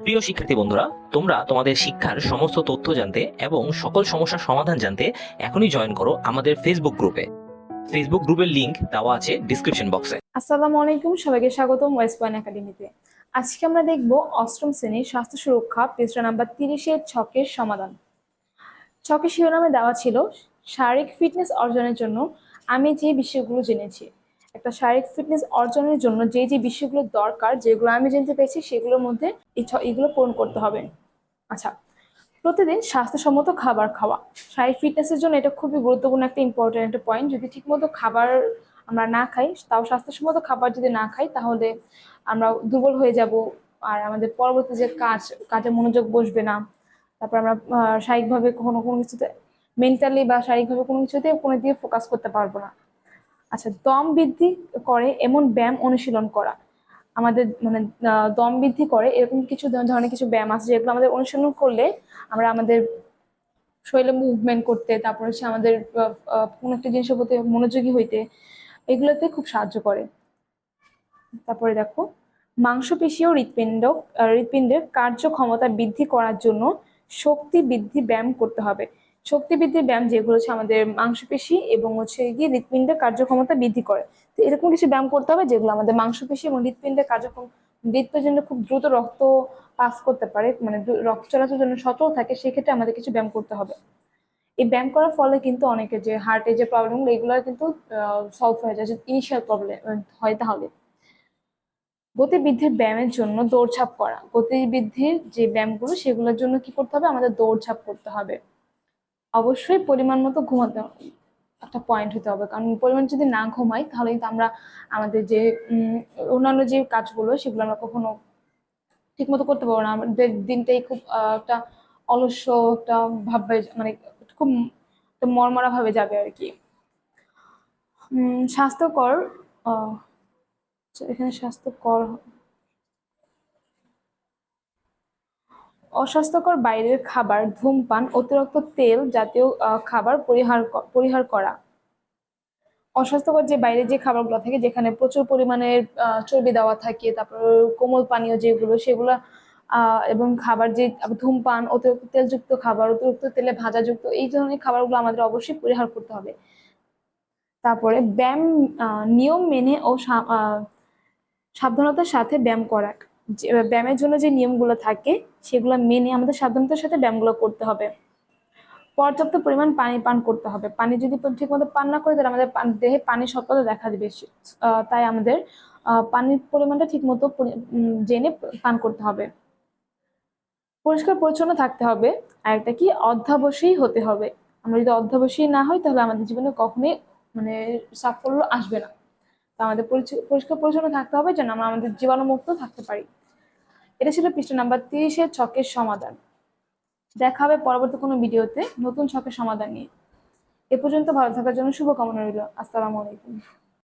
প্রিয় শিক্ষার্থী বন্ধুরা, তোমরা তোমাদের শিক্ষার সমস্ত তথ্য জানতে এবং সকল সমস্যার সমাধান জানতে এখনই জয়েন করো আমাদের ফেসবুক গ্রুপে ফেসবুক গ্রুপের লিংক দেওয়া আছে ডিসক্রিপশন বক্সে আসসালামু আলাইকুম, সবাইকে স্বাগতম ওয়েস্ট পয়েন্ট একাডেমিতে আজকে আমরা দেখব অষ্টম শ্রেণির স্বাস্থ্য সুরক্ষা পৃষ্ঠা নাম্বার তিরিশের ছকের সমাধান। ছকের শিরোনামে দেওয়া ছিল, শারীরিক ফিটনেস অর্জনের জন্য আমি যে বিষয়গুলো জেনেছি একটা শারীরিক ফিটনেস অর্জনের জন্য যে যে বিষয়গুলো দরকার, যেগুলো আমি জানতে পেরেছি, সেগুলোর মধ্যে এগুলো পূরণ করতে হবে। আচ্ছা প্রতিদিন স্বাস্থ্যসম্মত খাবার খাওয়া। শারীরিক ফিটনেসের জন্য এটা খুবই গুরুত্বপূর্ণ একটা ইম্পর্টেন্ট একটা পয়েন্ট যদি ঠিকমতো খাবার আমরা না খাই, তাও স্বাস্থ্যসম্মত খাবার যদি না খাই, তাহলে আমরা দুর্বল হয়ে যাব। আর আমাদের পরবর্তী যে কাজ, কাজে মনোযোগ বসবে না। তারপর আমরা শারীরিকভাবে কখনো কোনো কিছুতে মেন্টালি বা শারীরিকভাবে কোনো কিছুতে কোনো দিকে ফোকাস করতে পারব না। আচ্ছা দম বৃদ্ধি করে এমন ব্যায়াম অনুশীলন করা। আমাদের মানে দম বৃদ্ধি করে এরকম কিছু ধরনের কিছু ব্যায়াম আছে যেগুলো আমাদের অনুশীলন করলে আমরা আমাদের শরীরে মুভমেন্ট করতে, তারপর হচ্ছে আমাদের কোনো একটা জিনিসের প্রতি মনোযোগী হইতে এগুলোতে খুব সাহায্য করে। তারপরে দেখো মাংসপেশি ও হৃৎপিণ্ড হৃৎপিণ্ডের কার্যক্ষমতা বৃদ্ধি করার জন্য শক্তি বৃদ্ধি ব্যায়াম করতে হবে। শক্তি বৃদ্ধির ব্যায়াম যেগুলো হচ্ছে আমাদের মাংসপেশি এবং হচ্ছে গিয়ে হৃৎপিণ্ডের কার্যক্ষমতা বৃদ্ধি করে। তো এরকম কিছু ব্যায়াম করতে হবে যেগুলো আমাদের মাংসপেশি এবং হৃৎপিণ্ডের কার্যক্রম হৃৎপিণ্ডে খুব দ্রুত রক্ত পাস করতে পারে মানে রক্ত চলাচল যেন সচল থাকে, সেক্ষেত্রে আমাদের কিছু ব্যায়াম করতে হবে। এই ব্যায়াম করার ফলে কিন্তু অনেকের যে হার্টের যে প্রবলেমগুলো এগুলো কিন্তু সলভ হয়ে যায় ইনিশিয়াল প্রবলেম হয় তাহলে। গতিবৃদ্ধির ব্যায়ামের জন্য দৌড়ঝাঁপ করা। গতিবৃদ্ধির যে ব্যায়ামগুলো, সেগুলোর জন্য কি করতে হবে? আমাদের দৌড়ঝাঁপ করতে হবে। অবশ্যই পরিমাণ মতো ঘুমাতে একটা পয়েন্ট হতে হবে। কারণ পরিমাণ যদি না ঘুমাই, তাহলে কিন্তু আমরা আমাদের যে অন্যান্য যে কাজগুলো, সেগুলো আমরা কখনো ঠিক মতো করতে পারব না। আমাদের দিনটাই খুব একটা অলস্য একটা ভাববে মানে খুব মরমরা ভাবে যাবে আর কি। স্বাস্থ্যকর এখানে স্বাস্থ্যকর অস্বাস্থ্যকর বাইরের খাবার, ধূমপান, অতিরিক্ত তেল জাতীয় খাবার পরিহার পরিহার করা। অস্বাস্থ্যকর যে বাইরে যে খাবারগুলো থাকে, যেখানে প্রচুর পরিমাণে চর্বি দেওয়া থাকে, তারপর কোমল পানীয় যেগুলো, সেগুলো এবং খাবার যে, ধূমপান, অতিরিক্ত তেলযুক্ত খাবার, অতিরিক্ত তেলে ভাজাযুক্ত, এই ধরনের খাবারগুলো আমাদের অবশ্যই পরিহার করতে হবে। তারপরে ব্যায়াম নিয়ম মেনে ও সাবধানতার সাথে ব্যায়াম করা। ব্যায়ামের জন্য যে নিয়মগুলো থাকে, সেগুলো মেনে আমাদের সাবধানতার সাথে ব্যায়ামগুলো করতে হবে। পর্যাপ্ত পরিমাণ পানি পান করতে হবে। পানি যদি ঠিক মতো পান না করে, তাহলে আমাদের দেহে পানির স্বল্পতা দেখা দিবে। তাই আমাদের পানির পরিমাণটা ঠিক মতো জেনে পান করতে হবে। পরিষ্কার পরিচ্ছন্ন থাকতে হবে। আর একটা কি, অধ্যাবসায়ী হতে হবে। আমরা যদি অধ্যাবসায়ী না হই, তাহলে আমাদের জীবনে কখনোই মানে সাফল্য আসবে না। আমাদের পরিষ্কার পরিচ্ছন্ন থাকতে হবে যেন আমরা আমাদের জীবাণুমুক্ত থাকতে পারি। এটা ছিল পৃষ্ঠা নাম্বার তিরিশের ছকের সমাধান। দেখা হবে পরবর্তী কোনো ভিডিওতে নতুন ছকের সমাধান নিয়ে। এ পর্যন্ত ভালো থাকার জন্য শুভকামনা রইল। আসসালামু আলাইকুম।